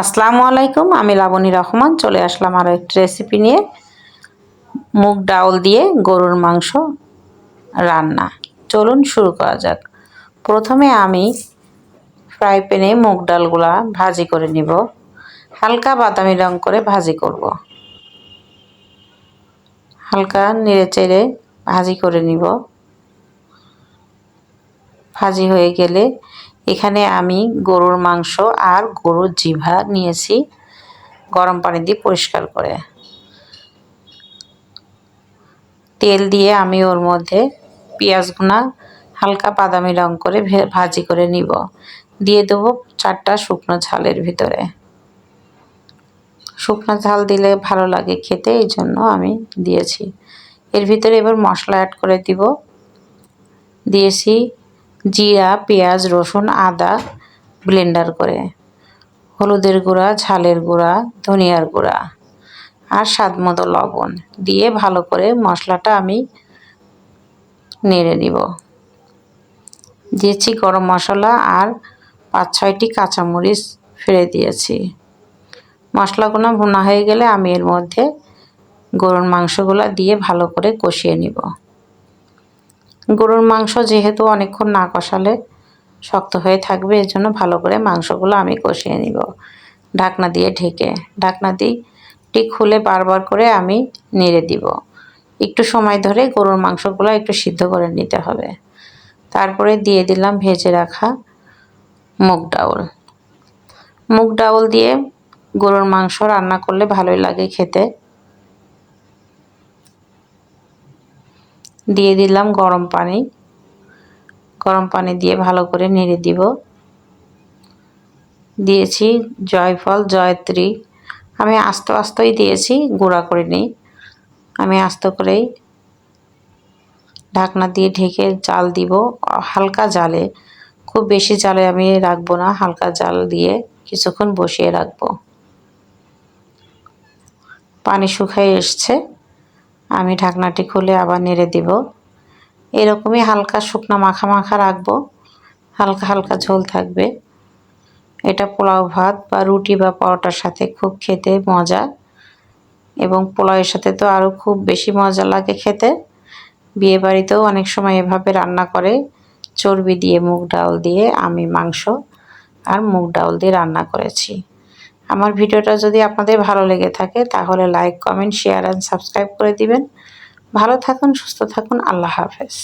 আসসালামু আলাইকুম, আমি লাবণী রহমান। চলে আসলাম আরও একটি রেসিপি নিয়ে। মুগ ডাউল দিয়ে গরুর মাংস রান্না। চলুন শুরু করা যাক। প্রথমে আমি ফ্রাই প্যানে মুগ ডালগুলা ভাজি করে নিব। হালকা বাদামি রং করে ভাজি করব। হালকা নেড়ে চেড়ে ভাজি করে নিব। ভাজি হয়ে গেলে এখানে আমি গরুর মাংস আর গরুর জিভা নিয়েছি গরম পানি দিয়ে পরিষ্কার করে। তেল দিয়ে আমি ওর মধ্যে পেঁয়াজগুনা হালকা বাদামি রং করে ভাজি করে নিব। দিয়ে দেবো চারটা শুকনো ঝালের ভিতরে। শুকনো ঝাল দিলে ভালো লাগে খেতে, এই জন্য আমি দিয়েছি। এর ভিতরে এবার মশলা অ্যাড করে দিব। দিয়েছি জিরা, পেঁয়াজ, রসুন, আদা ব্লেন্ডার করে। হলুদের গুঁড়া, ঝালের গুঁড়া, ধনিয়ার গুঁড়া আর স্বাদ মতো লবণ দিয়ে ভালো করে মশলাটা আমি নেড়ে নিব। দিয়েছি গরম মশলা আর পাঁচ ছয়টি কাঁচামরিচ ফেলে দিয়েছি। মশলাগুলো ভুনা হয়ে গেলে আমি এর মধ্যে গরুর মাংসগুলো দিয়ে ভালো করে কষিয়ে নিব। গরুর মাংস যেহেতু অনেকক্ষণ না কষালে শক্ত হয়ে থাকবে এর জন্য ভালো করে মাংসগুলো আমি কষিয়ে নিব। ঢাকনা দিয়ে ঢেকে, ঢাকনা দিয়ে ঠিক খুলে বারবার করে আমি নেড়ে দিব। একটু সময় ধরে গরুর মাংসগুলো একটু সিদ্ধ করে নিতে হবে। তারপরে দিয়ে দিলাম ভেজে রাখা মুগ ডাউল। মুগ ডাউল দিয়ে গরুর মাংস রান্না করলে ভালোই লাগে খেতে। দিয়ে দিলাম গরম পানি। গরম পানি দিয়ে ভালো করে নেড়ে দিব। দিয়েছি জয়ফল, জয়ত্রী। আমি আস্তে আস্তই দিয়েছি, গুঁড়া করে নিই। আমি আস্ত করেই ঢাকনা দিয়ে ঢেকে জাল দিব। হালকা জালে, খুব বেশি জালে আমি রাখব না, হালকা জাল দিয়ে কিছুক্ষণ বসিয়ে রাখব। পানি শুকায় এসছে। আমি ঢাকনাটি খুলে আবার নেড়ে দিব। এরকমই হালকা শুকনা মাখা মাখা রাখব। হালকা হালকা ঝোল থাকবে। এটা পোলাও ভাত বা রুটি বা পরোটার সাথে খুব খেতে মজা। এবং পোলাওয়ের সাথে তো আরও খুব বেশি মজা লাগে খেতে। বিয়ে বাড়িতেও অনেক সময় এভাবে রান্না করে। চর্বি দিয়ে, মুগ ডাল দিয়ে আমি মাংস আর মুগ ডাল দিয়ে রান্না করেছি। আমার ভিডিওটা যদি আপনাদের ভালো লেগে থাকে, তাহলে like comment share and subscribe করে দিবেন। ভালো থাকুন, সুস্থ থাকুন, আল্লাহ হাফেজ।